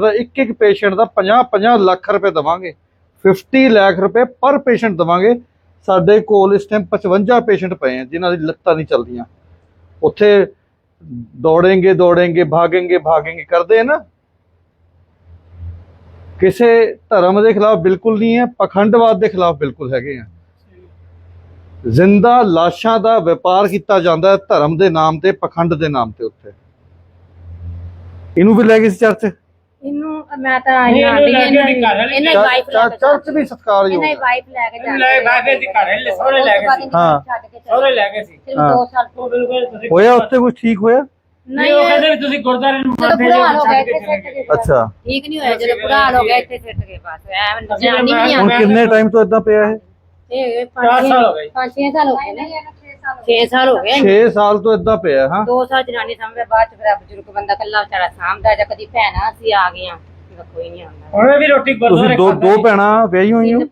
ਦਾ ਇੱਕ ਇੱਕ ਪੇਸ਼ੈਂਟ ਦਾ 50 50 ਲੱਖ ਰੁਪਏ ਦਵਾਂਗੇ। 50 ਲੱਖ ਰੁਪਏ ਪਰ ਪੇਸ਼ੈਂਟ ਦਵਾਂਗੇ। ਸਾਡੇ ਕੋਲ ਇਸ ਟਾਈਮ 55 ਪੇਸ਼ੈਂਟ ਪਏ ਆ, ਜਿਨ੍ਹਾਂ ਦੀ ਲੱਤਾਂ ਨਹੀਂ ਚੱਲਦੀਆਂ। ਉੱਥੇ ਦੌੜੇਂਗੇ ਦੌੜेंगे, ਭਾਗेंगे ਭਾਗेंगे ਕਰਦੇ ਨਾ। ਕਿਸੇ ਧਰਮ ਦੇ ਖਿਲਾਫ ਬਿਲਕੁਲ ਨਹੀਂ ਹੈ, ਪਖੰਡਵਾਦ ਦੇ ਖਿਲਾਫ ਬਿਲਕੁਲ ਹੈਗੇ ਆ। ਜ਼ਿੰਦਾ ਲਾਸ਼ਾਂ ਦਾ ਵਪਾਰ ਕੀਤਾ ਜਾਂਦਾ ਹੈ ਧਰਮ ਦੇ ਨਾਮ ਤੇ, ਪਖੰਡ ਦੇ ਨਾਮ ਤੇ ਉੱਥੇ। ਇਹਨੂੰ ਵੀ ਲੈ ਗਏ ਇਸ ਚਰਚ। ਮੈਂ ਤਾਂ ਨਹੀਂ, ਇਹਨਾਂ ਇਹਨੂੰ ਦੀ ਕੇ ਇਹਨਾਂ ਦੀ ਵਾਈਫ ਲੈ ਕੇ ਚਰਚ ਵੀ ਸਤਿਕਾਰਯੋਗ ਇਹਨਾਂ ਦੀ ਹੈ ਵਾਈਫ ਲੈ ਕੇ ਜਾਂਦੇ ਲੈ ਬਾਗੇ ਦੀ ਘਰ ਲੈ ਸੋਰੇ ਲੈ ਗਏ ਸੀ। ਹਾਂ। ਸੋਰੇ ਲੈ ਗਏ ਸੀ। ਸਿਰਫ ਹਾਂ। 2 ਸਾਲ ਉਹ ਬਿਲਕੁਲ ਤੁਸੀਂ ਹੋਇਆ ਉੱਥੇ ਕੁਝ ਠੀਕ ਹੋਇਆ? ਨਹੀਂ ਉਹ ਕਹਿੰਦੇ ਵੀ ਤੁਸੀਂ ਗੁਰਦਾਰੇ ਨੂੰ ਬੁਰਾ ਹੋ ਹੋ ਛੱਡ ਕੇ ਇੱਥੇ ਸਿੱਟ ਗਏ ਗਏ। ਅੱਛਾ ਠੀਕ ਨਹੀਂ ਹੋਇਆ ਜਦੋਂ ਬੁਰਾ ਹਾਲ ਹੋ ਗਿਆ ਇੱਥੇ ਸਿੱਟ ਗਏ ਬਸ। ਐ ਮੈਂ- ਨਹੀਂ ਹੁਣ ਆਉਂਦਾ। ਕਿੰਨੇ ਟਾਈਮ ਤੋਂ ਇਦਾਂ ਪਿਆ ਹੈ ਇਹ ਚਾਰ ਸਾਲ ਹੋ ਗਏ। 5-6 ਸਾਲ ਹੋ ਗਏ ਨੇ। 6 ਸਾਲ ਹੋ ਗਏ 6 ਸਾਲ ਤੋਂ ਇਦਾਂ ਪਿਆ ਹਾਂ। ਦੋ ਸਾਲ ਜਨਾਨੀ ਸਾਹਮਣੇ ਬਾਅਦ ਚ ਫਿਰ ਬਜ਼ੁਰਗ ਬੰਦਾ ਕੱਲਾ ਵਿਚਾਰਾ ਸਾਂਭਦਾ ਜਾਂ ਕਦੀ ਭੈਣਾ ਅਸੀਂ ਆ ਗਈਆਂ। ਕੋਈ ਨਹੀਂ ਆਉਂਦਾ ਉਹਨੇ ਵੀ ਰੋਟੀ ਤੁਸੀਂ ਗੁਰਦੁਆਰੇ ਦੋ ਖਾਂਦਾ ਦੋ ਸੀ। ਭੈਣਾਂ ਵਿਆਹੀ ਹੋਈਆਂ ਹੋ?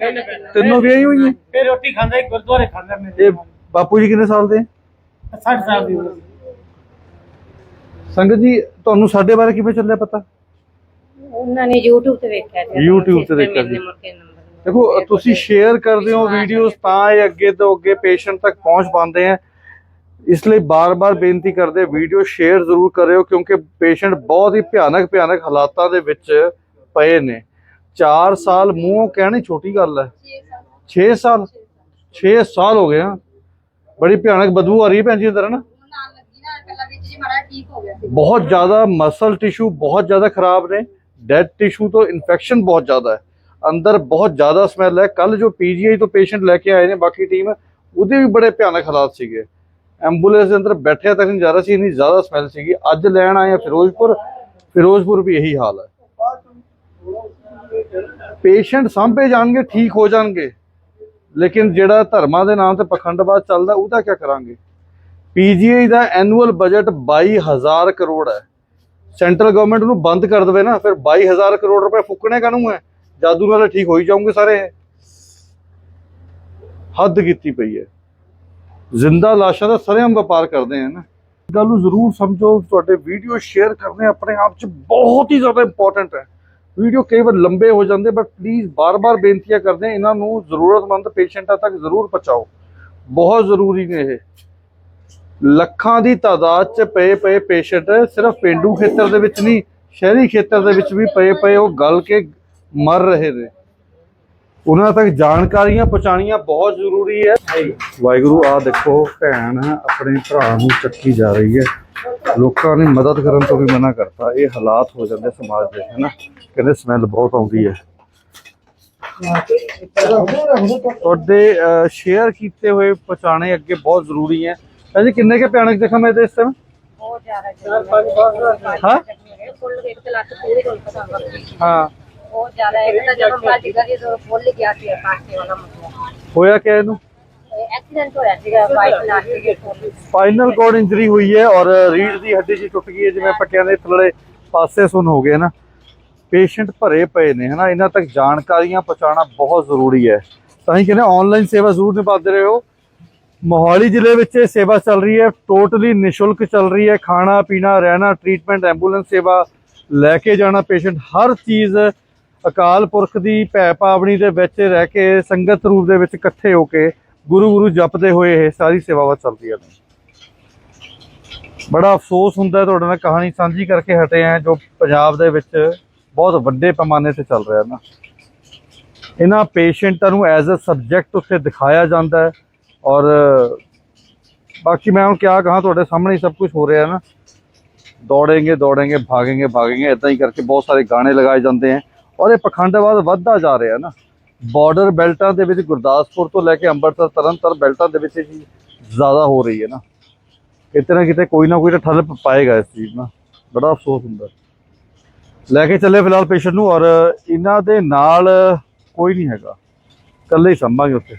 ਤਿੰਨ ਵਿਆਹੀ ਹੋਈਆਂ ਫਿਰ ਰੋਟੀ ਖਾਂਦਾ ਸੀ ਗੁਰਦੁਆਰੇ ਖਾਂਦਾ ਮੇਰੇ ਇਹ ਬਾਪੂ ਜੀ ਕਿੰਨੇ ਸਾਲ ਦੇ 60 ਸਾਲ ਦੀ ਉਮਰ। ਸੰਗਤ ਜੀ ਤੁਹਾਨੂੰ ਸਾਡੇ ਬਾਰੇ ਕਿਵੇਂ ਚੱਲਿਆ ਪਤਾ ਉਹਨਾਂ ਨੇ YouTube ਤੇ ਵੇਖਿਆ ਸੀ YouTube ਤੇ ਦੇਖਿਆ ਸੀ। ਦੇਖੋ ਤੁਸੀਂ ਸ਼ੇਅਰ ਕਰਦੇ ਹੋ ਵੀਡੀਓਜ਼ ਤਾਂ ਇਹ ਅੱਗੇ ਤੋਂ ਅੱਗੇ ਪੇਸ਼ੈਂਟ ਤੱਕ ਪਹੁੰਚ ਪਾਉਂਦੇ ਆ ਇਸ ਲਈ ਬਾਰ-ਬਾਰ ਬੇਨਤੀ ਕਰਦੇ ਵੀਡੀਓ ਸ਼ੇਅਰ ਜ਼ਰੂਰ ਕਰਿਓ ਕਿਉਂਕਿ ਪੇਸ਼ੈਂਟ ਬਹੁਤ ਹੀ ਭਿਆਨਕ ਭਿਆਨਕ ਹਾਲਾਤਾਂ ਦੇ ਵਿੱਚ ਪਏ ਨੇ। 4 ਸਾਲ ਮੂੰਹੋਂ ਕਹਿਣੀ ਛੋਟੀ ਗੱਲ ਹੈ। 6 ਸਾਲ। 6 ਸਾਲ? ਹੋ ਗਏ ਆ। ਬੜੀ ਭਿਆਨਕ ਬਦਬੂ ਆ ਰਹੀ ਹੈ ਭੈਣ ਜੀ ਅੰਦਰ ਨਾ? ਬਹੁਤ ਜ਼ਿਆਦਾ ਮਸਲ ਟਿਸ਼ੂ ਬਹੁਤ ਜ਼ਿਆਦਾ ਖਰਾਬ ਨੇ। ਡੈਡ ਟਿਸ਼ੂ ਤੋਂ ਇਨਫੈਕਸ਼ਨ ਬਹੁਤ ਜ਼ਿਆਦਾ ਹੈ। ਅੰਦਰ ਬਹੁਤ ਜ਼ਿਆਦਾ ਸਮੈਲ ਹੈ। ਕੱਲ ਜੋ ਪੀਜੀਆਈ ਤੋਂ ਪੇਸ਼ੈਂਟ ਲੈ ਕੇ ਆਏ ਨੇ ਬਾਕੀ ਟੀਮ ਉਹਦੇ ਵੀ ਬੜੇ ਭਿਆਨਕ ਹਾਲਾਤ ਸੀਗੇ। ਐਂਬੂਲੈਂਸ ਦੇ ਅੰਦਰ ਬੈਠਿਆ ਤੱਕ ਨਹੀਂ ਜਾ ਰਿਹਾ ਸੀ, ਇੰਨੀ ਜ਼ਿਆਦਾ ਸਮੈਲ ਸੀਗੀ। ਅੱਜ ਲੈਣ ਆਏ ਆ ਫਿਰੋਜ਼ਪੁਰ। ਫਿਰੋਜ਼ਪੁਰ ਵੀ ਇਹੀ ਹਾਲ ਹੈ। ਪੇਸ਼ੈਂਟ ਸਾਂਭੇ ਜਾਣਗੇ, ਠੀਕ ਹੋ ਜਾਣਗੇ। ਲੇਕਿਨ ਜਿਹੜਾ ਧਰਮਾਂ ਦੇ ਨਾਮ ਤੇ ਪਖੰਡਵਾਦ ਚੱਲਦਾ, ਉਹਦਾ ਕੀ ਕਰਾਂਗੇ? ਪੀਜੀਆਈ ਦਾ ਐਨੂਅਲ ਬਜਟ 22000 ਕਰੋੜ ਹੈ। ਸੈਂਟਰਲ ਗਵਰਨਮੈਂਟ ਨੂੰ ਬੰਦ ਕਰ ਦੇਵੇ ਨਾ, ਫਿਰ 22000 ਕਰੋੜ ਰੁਪਏ ਫੁੱਕਣੇ ਕਾਹਨੂੰ ਹੈ? ਜਾਦੂ ਨਾਲ ਠੀਕ ਹੋਈ ਜਾਓਗੇ ਸਾਰੇ। ਹੱਦ ਕੀਤੀ ਪਈ ਹੈ। ਜ਼ਿੰਦਾ ਲਾਸ਼ਾਂ ਦਾ ਸਰੇਆਮ ਵਪਾਰ ਕਰਦੇ ਆ ਨਾ। ਗੱਲ ਨੂੰ ਜ਼ਰੂਰ ਸਮਝੋ, ਤੁਹਾਡੇ ਵੀਡੀਓ ਸ਼ੇਅਰ ਕਰਨੇ ਆਪਣੇ ਆਪ 'ਚ ਬਹੁਤ ਹੀ ਜ਼ਿਆਦਾ ਇੰਪੋਰਟੈਂਟ ਹੈ। ਵੀਡੀਓ ਕਈ ਵਾਰ ਲੰਬੇ ਹੋ ਜਾਂਦੇ ਬਟ ਪਲੀਜ਼ ਬਾਰ-ਬਾਰ ਬੇਨਤੀਆਂ ਕਰਦੇ ਇਹਨਾਂ ਨੂੰ ਜ਼ਰੂਰਤਮੰਦ ਪੇਸ਼ੈਂਟਾਂ ਤੱਕ ਜ਼ਰੂਰ ਪਹੁੰਚਾਓ। ਬਹੁਤ ਜ਼ਰੂਰੀ ਨੇ ਇਹ। ਲੱਖਾਂ ਦੀ ਤਾਦਾਦ 'ਚ ਪਏ ਪਏ ਪੇਸ਼ੈਂਟ ਸਿਰਫ ਪਿੰਡੂ ਖੇਤਰ ਦੇ ਵਿੱਚ ਨਹੀਂ, ਸ਼ਹਿਰੀ ਖੇਤਰ ਦੇ ਵਿੱਚ ਵੀ ਪਏ ਪਏ ਉਹ ਗਲ ਕੇ ਮਰ ਰਹੇ ਨੇ। ਉਹਨਾਂ ਤੱਕ ਜਾਣਕਾਰੀਆਂ ਪਹੁੰਚਾਣੀਆਂ ਬਹੁਤ ਜ਼ਰੂਰੀ ਹੈ। ਵਾਹਿਗੁਰੂ ਆ ਦੇਖੋ ਭੈਣ ਆਪਣੇ ਭਰਾ ਨੂੰ ਚੱਕੀ ਜਾ ਰਹੀ ਹੈ। ਲੋਕਾਂ ਨੇ ਮਦਦ ਕਰਨ ਤੋਂ ਵੀ ਮਨਾ ਕਰਤਾ। ਇਹ ਹਾਲਾਤ ਹੋ ਜਾਂਦੇ ਸਮਾਜ ਦੇ ਹੈ ਨਾ? ਕਹਿੰਦੇ ਸਮੈਲ ਬਹੁਤ ਆਉਂਦੀ ਹੈ। ਤੁਹਾਡੇ ਸ਼ੇਅਰ ਕੀਤੇ ਹੋਏ ਪਹੁੰਚਾਣੇ ਅੱਗੇ ਬਹੁਤ ਜ਼ਰੂਰੀ ਹੈ। ਅਜੀ ਕਿੰਨੇ ਕੇ ਭਿਆਨਕ ਜ਼ਖਮ ਹੈ ਇਹਦੇ ਇਸ ਟਾਈਮ ਬਹੁਤ ਜ਼ਿਆਦਾ ਹਾਂ। ਫੁੱਲ ਇੱਕ ਤੇ ਲੱਤ ਪੂਰੀ ਕੋਲ ਪਤਾ ਹਾਂ। ਬਹੁਤ ਜ਼ਿਆਦਾ ਇੱਕ ਤਾਂ ਜਦੋਂ ਭੱਜ ਗਿਆ ਜਦੋਂ ਫੁੱਲ ਗਿਆ ਸੀ ਪਾਸੇ ਵਾਲਾ ਮਤਲਬ ਹੋਇਆ ਕਿ ਇਹਨੂੰ? ਐਕਸੀਡੈਂਟ ਹੋਇਆ ਸੀਗਾ, ਬਾਈਕ ਨਾਲ ਕੇ ਸਪਾਈਨਲ ਕੋਰਡ ਇੰਜਰੀ ਹੋਈ ਹੈ ਔਰ ਰੀੜ ਦੀ ਹੱਡੀ ਜੀ ਟੁੱਟ ਗਈ ਹੈ, ਜਿਵੇਂ ਆਪਾਂ ਕਹਿੰਦੇ ਥੱਲੇ ਪਾਸੇ ਸੁੰਨ ਹੋ ਗਏ ਨਾ। ਪੇਸ਼ੈਂਟ ਭਰੇ ਪਏ ਨੇ, ਹਨਾ? ਇਹਨਾਂ ਤੱਕ ਜਾਣਕਾਰੀਆਂ ਪਹੁੰਚਾਉਣਾ ਬਹੁਤ ਜ਼ਰੂਰੀ ਹੈ। ਤਾਂ ਹੀ ਕਹਿੰਦੇ ਆਨਲਾਈਨ ਸੇਵਾ ਜ਼ਰੂਰ ਨਿਭਾਉਂਦੇ ਰਹੋ। ਮੋਹਾਲੀ ਜ਼ਿਲ੍ਹੇ ਵਿੱਚ ਇਹ ਸੇਵਾ ਚੱਲ ਰਹੀ ਹੈ ਟੋਟਲੀ ਨਿਸ਼ੁਲਕ ਚੱਲ ਰਹੀ ਹੈ। ਖਾਣਾ, ਪੀਣਾ, ਰਹਿਣਾ ਟ੍ਰੀਟਮੈਂਟ ਐਂਬੂਲੈਂਸ ਸੇਵਾ ਲੈ ਕੇ ਜਾਣਾ ਪੇਸ਼ੈਂਟ ਹਰ ਚੀਜ਼ ਅਕਾਲ ਪੁਰਖ ਦੀ ਭੈ ਪਾਵਨੀ ਦੇ ਵਿੱਚ ਰਹਿ ਕੇ, ਸੰਗਤ ਰੂਪ ਦੇ ਵਿੱਚ ਇਕੱਠੇ ਹੋ ਕੇ ਗੁਰੂ ਗੁਰੂ ਜਪਦੇ ਹੋਏ ਇਹ ਸਾਰੀ ਸੇਵਾਵਾਂ ਚੱਲਦੀਆਂ ਨੇ। ਬੜਾ ਅਫਸੋਸ ਹੁੰਦਾ ਤੁਹਾਡੇ ਨਾਲ ਕਹਾਣੀ ਸਾਂਝੀ ਕਰਕੇ ਹਟੇ ਆ, ਜੋ ਪੰਜਾਬ ਦੇ ਵਿੱਚ ਬਹੁਤ ਵੱਡੇ ਪੈਮਾਨੇ ਤੇ ਚੱਲ ਰਿਹਾ ਨਾ। ਇਹਨਾਂ ਪੇਸ਼ੈਂਟਾਂ ਨੂੰ ਐਜ਼ ਅ ਸਬਜੈਕਟ ਉੱਤੇ ਦਿਖਾਇਆ ਜਾਂਦਾ ਹੈ ਔਰ ਬਾਕੀ ਮੈਂ ਹੁਣ ਕਿਆ ਕਹਾ, ਤੁਹਾਡੇ ਸਾਹਮਣੇ ਸਭ ਕੁਝ ਹੋ ਰਿਹਾ ਨਾ। ਦੌੜੇਂਗੇ ਦੌੜेंगे, ਭਾਗेंगे ਭਾਗेंगे ਇਦਾਂ ਹੀ ਕਰਕੇ ਬਹੁਤ ਸਾਰੇ ਗਾਣੇ ਲਗਾਏ ਜਾਂਦੇ ਆ ਔਰ ਇਹ ਪਖੰਡਵਾਦ ਵੱਧਦਾ ਜਾ ਰਿਹਾ ਨਾ। ਬਾਰਡਰ ਬੈਲਟਾਂ ਦੇ ਵਿੱਚ ਗੁਰਦਾਸਪੁਰ ਤੋਂ ਲੈ ਕੇ ਅੰਮ੍ਰਿਤਸਰ ਤਰਨਤਾਰਨ ਬੈਲਟਾਂ ਦੇ ਵਿੱਚ ਇਹ ਚੀਜ਼ ਜ਼ਿਆਦਾ ਹੋ ਰਹੀ ਹੈ ਨਾ। ਕਿਤੇ ਨਾ ਕਿਤੇ ਕੋਈ ਨਾ ਕੋਈ ਤਾਂ ਠੱਲ ਪਾਏਗਾ ਇਸ ਚੀਜ਼ ਨਾਲ। ਬੜਾ ਅਫਸੋਸ ਹੁੰਦਾ। ਲੈ ਕੇ ਚੱਲੇ ਫਿਲਹਾਲ ਪੇਸ਼ੈਂਟ ਨੂੰ ਔਰ ਇਹਨਾਂ ਦੇ ਨਾਲ ਕੋਈ ਨਹੀਂ ਹੈਗਾ। ਇਕੱਲੇ ਹੀ ਸੰਭਾਂਗੇ ਉੱਥੇ।